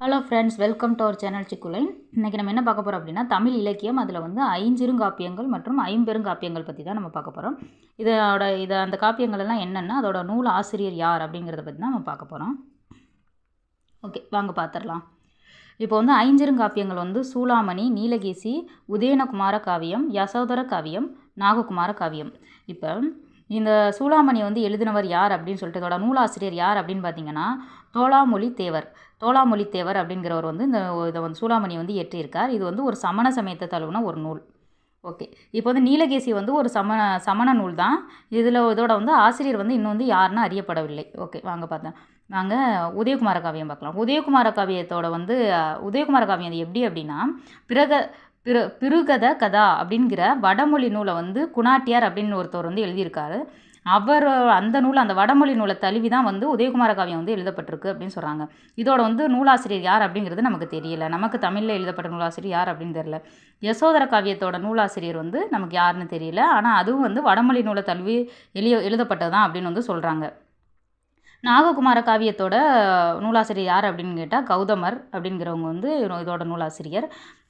Hello friends welcome to our channel சிக்குலைன் இன்றைக்கி நம்ம என்ன பார்க்க போகிறோம் அப்படின்னா தமிழ் இலக்கியம் அதில் வந்து ஐஞ்சிருங்காப்பியங்கள் மற்றும் ஐம்பெருங்காப்பியங்கள் பற்றி தான் நம்ம பார்க்க போகிறோம் இதோட இதை அந்த காப்பியங்கள் எல்லாம் என்னென்னா அதோட நூல் ஆசிரியர் யார் அப்படிங்கிறத பற்றி தான் நம்ம பார்க்க போகிறோம் ஓகே வாங்க பார்த்துடலாம் இப்போ வந்து ஐஞ்சிருங்காப்பியங்கள் வந்து சூளாமணி நீலகேசி உதயனகுமார காவியம் யசோதர காவியம் நாககுமார காவியம். இப்போ இந்த சூளாமணி வந்து எழுதினவர் யார் அப்படின்னு சொல்லிட்டு இதோட நூலாசிரியர் யார் அப்படின்னு பார்த்தீங்கன்னா தோளாமொழி தேவர் தோளாமொழி தேவர் அப்படிங்கிறவர் வந்து இந்த இதை வந்து சூளாமணி வந்து இயற்றியிருக்கார். இது வந்து ஒரு சமண சமயத்தை தழுவின ஒரு நூல். ஓகே. இப்போ வந்து நீலகேசி வந்து ஒரு சமண சமண நூல் தான் இதில் இதோட வந்து ஆசிரியர் வந்து இன்னும் வந்து யாருன்னு அறியப்படவில்லை. ஓகே வாங்க பார்த்தேன் வாங்க உதயகுமார காவியம் பார்க்கலாம். உதயகுமார காவியத்தோட வந்து உதயகுமார காவியம் அது எப்படி அப்படின்னா பிறக பிற பிருகத கதா அப்படிங்கிற வடமொழி நூலை வந்து குணாட்டியார் அப்படின்னு ஒருத்தர் வந்து எழுதியிருக்காரு. அவர் அந்த நூல் அந்த வடமொழி நூலை தழுவி தான் வந்து உதயகுமார காவியம் வந்து எழுதப்பட்டிருக்கு அப்படின்னு சொல்கிறாங்க இதோட வந்து நூலாசிரியர் யார் அப்படிங்கிறது நமக்கு தெரியல. நமக்கு தமிழில் எழுதப்பட்ட நூலாசிரியர் யார் அப்படின்னு தெரியல. யசோதர காவியத்தோட நூலாசிரியர் வந்து நமக்கு யாருன்னு தெரியல. ஆனால் அதுவும் வந்து வடமொழி நூலை தழுவி எழு எழுதப்பட்டது தான் அப்படின்னு வந்து சொல்கிறாங்க நாககுமார காவியத்தோட நூலாசிரியர் யார் அப்படின்னு கேட்டால் கௌதமர் அப்படிங்கிறவங்க வந்து இதோட நூலாசிரியர்.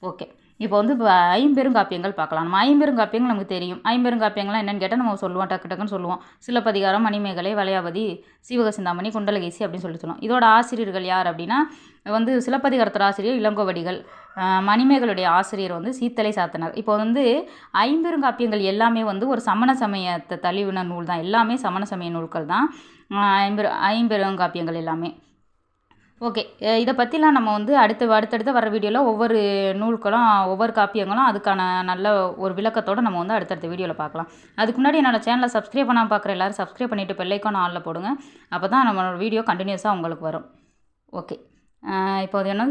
ஓகே. இப்போ வந்து இப்போ ஐம்பெருங்காப்பியங்கள் பார்க்கலாம். நம்ம ஐம்பெருங்காப்பியங்கள் நமக்கு தெரியும். ஐம்பெருங்காப்பியங்கள்லாம் என்னென்னு கேட்டால் நம்ம சொல்லுவோம் டக்கு டக்குன்னு சொல்லுவோம். சிலப்பதிகாரம் மணிமேகலை வளையாபதி சீவகசிந்தாமணி குண்டலகேசி அப்படின்னு சொல்லி சொல்லுவோம். இதோட ஆசிரியர்கள் யார் அப்படின்னா வந்து சிலப்பதிகாரத்தோட ஆசிரியர் இளங்கோவடிகள். மணிமேகளுடைய மணிமேகலுடைய ஆசிரியர் வந்து சீத்தலை சாத்தனார். இப்போ வந்து ஐம்பெருங்காப்பியங்கள் எல்லாமே வந்து ஒரு சமண சமயத்தை தழுவின நூல் தான் எல்லாமே சமண சமய நூல்கள் தான் ஐம்பெரு ஐம்பெருங்காப்பியங்கள் எல்லாமே. ஓகே. இதை பற்றிலாம் நம்ம வந்து அடுத்து அடுத்தடுத்து வர வீடியோவில் ஒவ்வொரு நூல்களும் ஒவ்வொரு காப்பியங்களும் அதுக்கான நல்ல ஒரு விளக்கத்தோடு நம்ம வந்து அடுத்தடுத்த வீடியோவில் பார்க்கலாம் அதுக்கு முன்னாடி என்னோட சேனலை சப்ஸ்கிரைப் பண்ணால் பார்க்குற எல்லோரும் சப்ஸ்கிரைப் பண்ணிவிட்டு பெல்லைக்கான ஆளில் போடுங்க. அப்போ தான் நம்மளோட வீடியோ கண்டினியூஸாக உங்களுக்கு வரும். ஓகே. இப்போ அது என்ன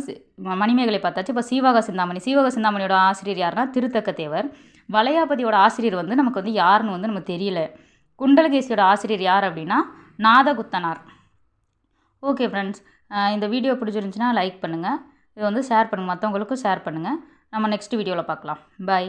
மணிமேகலை பார்த்தாச்சு. இப்போ சீவக சிந்தாமணி. சீவக சிந்தாமணியோட ஆசிரியர் யாருன்னா திருத்தக்க தேவர் வளையாபதியோட ஆசிரியர் வந்து நமக்கு வந்து யாருன்னு வந்து நமக்கு தெரியல. குண்டலகேசியோட ஆசிரியர் யார் அப்படின்னா நாதகுத்தனார். ஓகே ஃப்ரெண்ட்ஸ் இந்த வீடியோ பிடிச்சிருந்துச்சுன்னா லைக் பண்ணுங்கள் இதை வந்து ஷேர் பண்ணுங்கள் மற்றவங்களுக்கும் ஷேர் பண்ணுங்கள் நம்ம நெக்ஸ்ட் வீடியோவில் பார்க்கலாம். பாய்